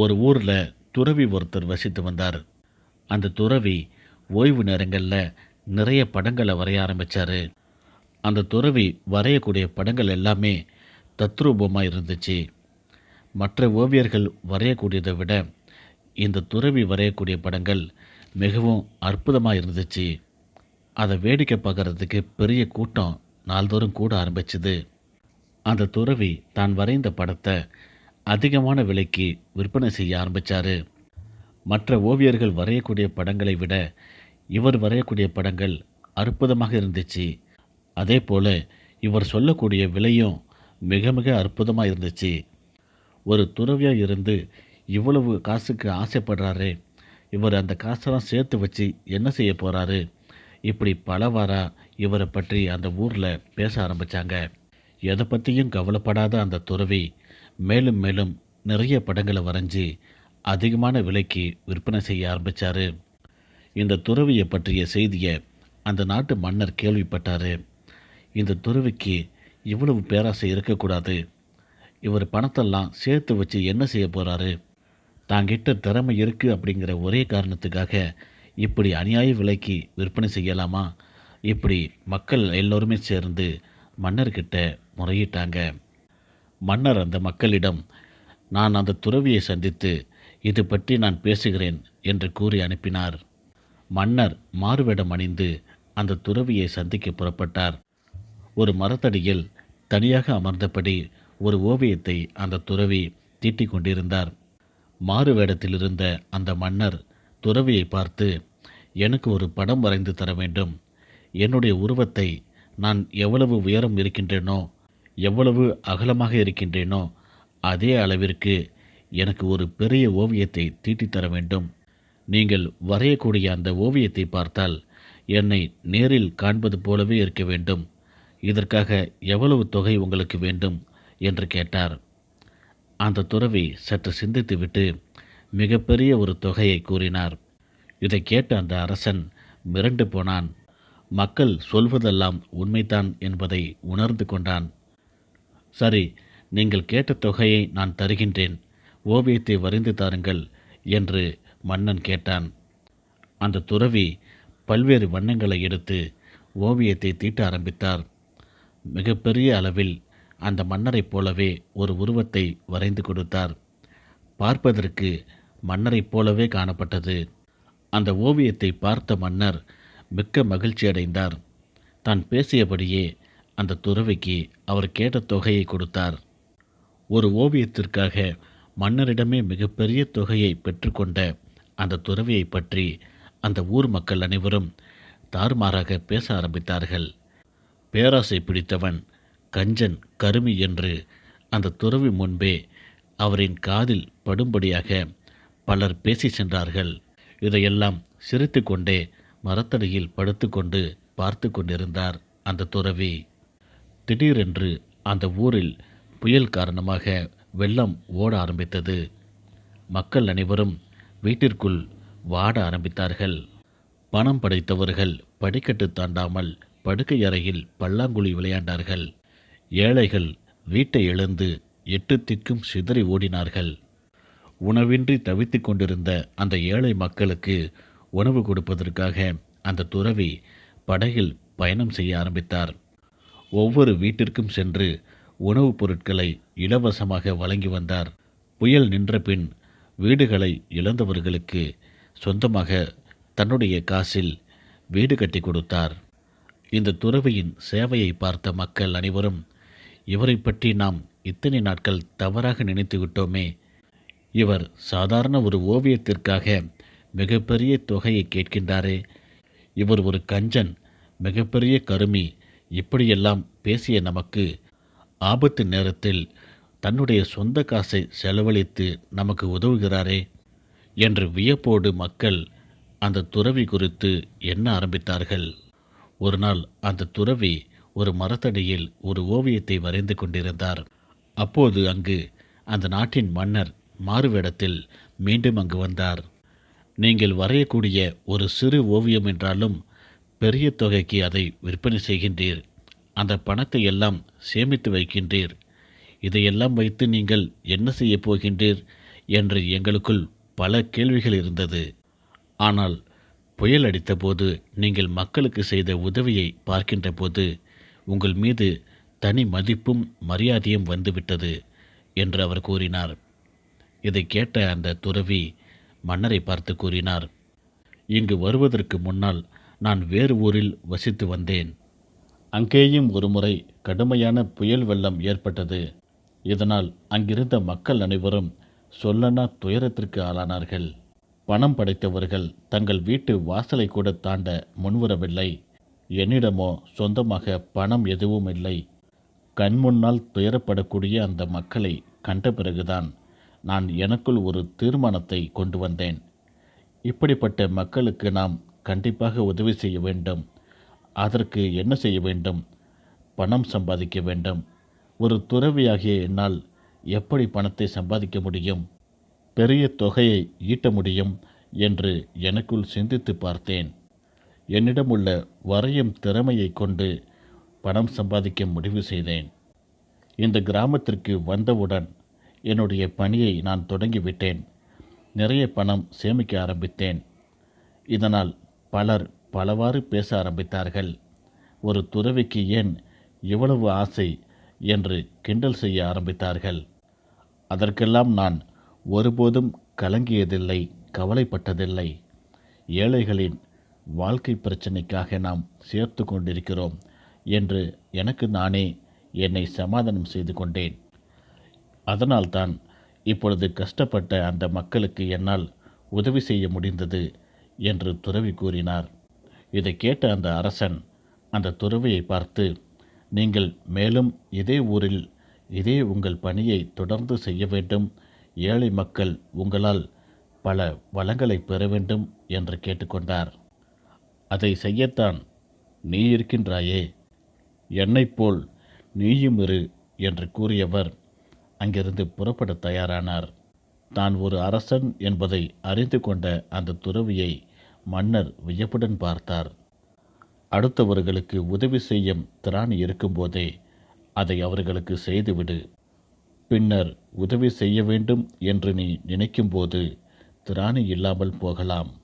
ஒரு ஊரில் துறவி ஒருத்தர் வசித்து வந்தார். அந்த துறவி ஓய்வு நேரங்களில் நிறைய படங்களை வரைய ஆரம்பித்தார் அந்த துறவி வரையக்கூடிய படங்கள் எல்லாமே தத்ரூபமாக இருந்துச்சு. மற்ற ஓவியர்கள் வரையக்கூடியதை விட இந்த துறவி வரையக்கூடிய படங்கள் மிகவும் அற்புதமாக இருந்துச்சு. அதை வேடிக்கை பார்க்கறதுக்கு பெரிய கூட்டம் நாள்தோறும் கூட ஆரம்பிச்சுது. அந்த துறவி தான் வரைந்த படத்தை அதிகமான விலைக்கு விற்பனை செய்ய ஆரம்பித்தார் மற்ற ஓவியர்கள் வரையக்கூடிய படங்களை விட இவர் வரையக்கூடிய படங்கள் அற்புதமாக இருந்துச்சு. அதே போல் இவர் சொல்லக்கூடிய விலையும் மிக மிக அற்புதமாக இருந்துச்சு. ஒரு துறவியாக இருந்து இவ்வளவு காசுக்கு ஆசைப்படுறாரு. இவர் அந்த காசெல்லாம் சேர்த்து வச்சு என்ன செய்ய போகிறாரு இப்படி பலவாரா இவரை பற்றி அந்த ஊரில் பேச ஆரம்பித்தாங்க எதை பற்றியும் கவலைப்படாத அந்த துறவி மேலும் மேலும் நிறைய படங்களை வரைஞ்சி அதிகமான விலைக்கு விற்பனை செய்ய ஆரம்பித்தார் இந்த துறவியை பற்றிய செய்தியை அந்த நாட்டு மன்னர் கேள்விப்பட்டார். இந்த துறவிக்கு இவ்வளவு பேராசை இருக்கக்கூடாது. இவர் பணத்தெல்லாம் சேர்த்து வச்சு என்ன செய்ய போகிறாரு தாங்கிட்ட திறமை இருக்குது அப்படிங்கிற ஒரே காரணத்துக்காக இப்படி அநியாய விலைக்கு விற்பனை செய்யலாமா? இப்படி மக்கள் எல்லோருமே சேர்ந்து மன்னர்கிட்ட முறையிட்டாங்க. மன்னர் அந்த மக்களிடம் நான் அந்த துறவியை சந்தித்து இது பற்றி நான் பேசுகிறேன் என்று கூறி அனுப்பினார். மன்னர் மாறுவேடம் அணிந்து அந்த துறவியை சந்திக்க புறப்பட்டார். ஒரு மரத்தடியில் தனியாக அமர்ந்தபடி ஒரு ஓவியத்தை அந்த துறவி தீட்டிக் கொண்டிருந்தார். மாறு வேடத்தில் இருந்த அந்த மன்னர் துறவியை பார்த்து எனக்கு ஒரு படம் வரைந்து தர வேண்டும். என்னுடைய உருவத்தை நான் எவ்வளவு உயரம் இருக்கின்றேனோ எவ்வளவு அகலமாக இருக்கின்றேனோ அதே அளவிற்கு எனக்கு ஒரு பெரிய ஓவியத்தை தீட்டித்தர வேண்டும். நீங்கள் வரையக்கூடிய அந்த ஓவியத்தை பார்த்தால் என்னை நேரில் காண்பது போலவே இருக்க வேண்டும். இதற்காக எவ்வளவு தொகை உங்களுக்கு வேண்டும்? என்று கேட்டார். அந்த துறவி சற்று சிந்தித்துவிட்டு மிகப்பெரிய ஒரு தொகையை கூறினார். இதை கேட்ட அந்த அரசன் மிரண்டு போனான். மக்கள் சொல்வதெல்லாம் உண்மைதான் என்பதை உணர்ந்து கொண்டான். சரி நீங்கள் கேட்ட தொகையை நான் தருகின்றேன். ஓவியத்தை வரைந்து தாருங்கள் என்று மன்னன் கேட்டான். அந்த துறவி பல்வேறு வண்ணங்களை எடுத்து ஓவியத்தை தீட்ட ஆரம்பித்தார். மிகப்பெரிய அளவில் அந்த மன்னரைப் போலவே ஒரு உருவத்தை வரைந்து கொடுத்தார். பார்ப்பதற்கு மன்னரைப் போலவே காணப்பட்டது. அந்த ஓவியத்தை பார்த்த மன்னர் மிக்க மகிழ்ச்சி அடைந்தார் தான் பேசியபடியே அந்த துறவிக்கு அவர் கேட்ட தொகையை கொடுத்தார். ஒரு ஓவியத்திற்காக மன்னரிடமே மிகப்பெரிய தொகையை பெற்றுக்கொண்ட அந்த துறவியை பற்றி அந்த ஊர் மக்கள் அனைவரும் தாறுமாறாக பேச ஆரம்பித்தார்கள். பேராசை பிடித்தவன் கஞ்சன் கருமி என்று அந்த துறவி முன்பே அவரின் காதில் படும்படியாக பலர் பேசி சென்றார்கள். இதையெல்லாம் சிரித்து கொண்டே மரத்தடியில் படுத்துக்கொண்டு பார்த்து கொண்டிருந்தார் அந்த துறவி. திடீரென்று அந்த ஊரில் புயல் காரணமாக வெள்ளம் ஓட ஆரம்பித்தது. மக்கள் அனைவரும் வீட்டிற்குள் வாட ஆரம்பித்தார்கள். பணம் படைத்தவர்கள் படிக்கட்டு தாண்டாமல் படுக்கை அறையில் பல்லாங்குழி விளையாண்டார்கள். ஏழைகள் வீட்டை எழுந்து எட்டு திக்கும் சிதறி ஓடினார்கள். உணவின்றி தவித்துக் கொண்டிருந்த அந்த ஏழை மக்களுக்கு உணவு கொடுப்பதற்காக அந்த துறவி படகில் பயணம் செய்ய ஆரம்பித்தார். ஒவ்வொரு வீட்டிற்கும் சென்று உணவுப் பொருட்களை இலவசமாக வழங்கி வந்தார். புயல் நின்ற பின் வீடுகளை இழந்தவர்களுக்கு சொந்தமாக தன்னுடைய காசில் வீடு கட்டி கொடுத்தார். இந்த துறவியின் சேவையை பார்த்த மக்கள் அனைவரும் இவரை பற்றி நாம் இத்தனை நாட்கள் தவறாக நினைத்து விட்டோமே. இவர் சாதாரண ஒரு ஓவியத்திற்காக மிகப்பெரிய தொகையை கேட்கின்றாரே. இவர் ஒரு கஞ்சன் மிகப்பெரிய கருமி இப்படியெல்லாம் பேசிய நமக்கு ஆபத்து நேரத்தில் தன்னுடைய சொந்த காசை செலவழித்து நமக்கு உதவுகிறாரே என்று வியப்போடு மக்கள் அந்த துறவி குறித்து எண்ண ஆரம்பித்தார்கள்? ஒரு நாள் அந்த துறவி ஒரு மரத்தடியில் ஒரு ஓவியத்தை வரைந்து கொண்டிருந்தார். அப்போது அங்கு அந்த நாட்டின் மன்னர் மாறுவேடத்தில் மீண்டும் அங்கு வந்தார். நீங்கள் வரையக்கூடிய ஒரு சிறு ஓவியம் என்றாலும் பெரிய தொகைக்கு அதை விற்பனை செய்கின்றீர். அந்த பணத்தை எல்லாம் சேமித்து வைக்கின்றீர். இதையெல்லாம் வைத்து நீங்கள் என்ன செய்யப் போகின்றீர் என்று எங்களுக்குள் பல கேள்விகள் இருந்தது. ஆனால் புயல் அடித்தபோது நீங்கள் மக்களுக்கு செய்த உதவியை பார்க்கின்ற போது உங்கள் மீது தனி மதிப்பும் மரியாதையும் வந்துவிட்டது என்று அவர் கூறினார். இதை கேட்ட அந்த துறவி மன்னரை பார்த்து கூறினார் இங்கு வருவதற்கு முன்னால் நான் வேறு ஊரில் வசித்து வந்தேன். அங்கேயும் ஒருமுறை கடுமையான புயல் வெள்ளம் ஏற்பட்டது. இதனால் அங்கிருந்த மக்கள் அனைவரும் சொல்லனா துயரத்திற்கு ஆளானார்கள். பணம் படைத்தவர்கள் தங்கள் வீட்டு வாசலை கூட தாண்ட முன்வரவில்லை. என்னிடமோ சொந்தமாக பணம் எதுவும் இல்லை. கண்முன்னால் துயரப்படக்கூடிய அந்த மக்களை கண்ட பிறகுதான் நான் எனக்குள் ஒரு தீர்மானத்தை கொண்டு வந்தேன். இப்படிப்பட்ட மக்களுக்கு நாம் கண்டிப்பாக உதவி செய்ய வேண்டும். அதற்கு என்ன செய்ய வேண்டும்? பணம் சம்பாதிக்க வேண்டும். ஒரு துறவியாகிய என்னால் எப்படி பணத்தை சம்பாதிக்க முடியும்? பெரிய தொகையை ஈட்ட முடியும் என்று எனக்குள் சிந்தித்து பார்த்தேன். என்னிடம் உள்ள வரையும் திறமையை கொண்டு பணம் சம்பாதிக்க முடிவு செய்தேன். இந்த கிராமத்திற்கு வந்தவுடன் என்னுடைய பணியை நான் தொடங்கிவிட்டேன். நிறைய பணம் சேமிக்க ஆரம்பித்தேன். இதனால் பலர் பலவாறு பேச ஆரம்பித்தார்கள். ஒரு துறவிக்கு ஏன் இவ்வளவு ஆசை என்று கிண்டல் செய்ய ஆரம்பித்தார்கள். அதற்கெல்லாம் நான் ஒருபோதும் கலங்கியதில்லை கவலைப்பட்டதில்லை. ஏழைகளின் வாழ்க்கை பிரச்சனைக்காக நாம் சேர்த்து கொண்டிருக்கிறோம் என்று எனக்கு நானே என்னை சமாதானம் செய்து கொண்டேன். அதனால்தான் இப்பொழுது கஷ்டப்பட்ட அந்த மக்களுக்கு என்னால் உதவி செய்ய முடிந்தது. என்று துறவி கூறினார். இதை கேட்ட அந்த அரசன் அந்த துறவியை பார்த்து நீங்கள் மேலும் இதே ஊரில் இதே உங்கள் பணியை தொடர்ந்து செய்ய வேண்டும். ஏழை மக்கள் உங்களால் பல வளங்களை பெற வேண்டும் என்று கேட்டுக்கொண்டார் அதை செய்யத்தான் நீ இருக்கின்றாயே. என்னைப் போல் நீயும் இரு என்று கூறியவர் அங்கிருந்து புறப்பட தயாரானார். தான் ஒரு அரசன் என்பதை அறிந்து கொண்ட அந்த துறவியை மன்னர் வியப்புடன் பார்த்தார். அடுத்தவர்களுக்கு உதவி செய்யும் திராணி இருக்கும்போதே அதை அவர்களுக்கு செய்துவிடு. பின்னர் உதவி செய்ய வேண்டும் என்று நீ நினைக்கும்போது திராணி இல்லாமல் போகலாம்.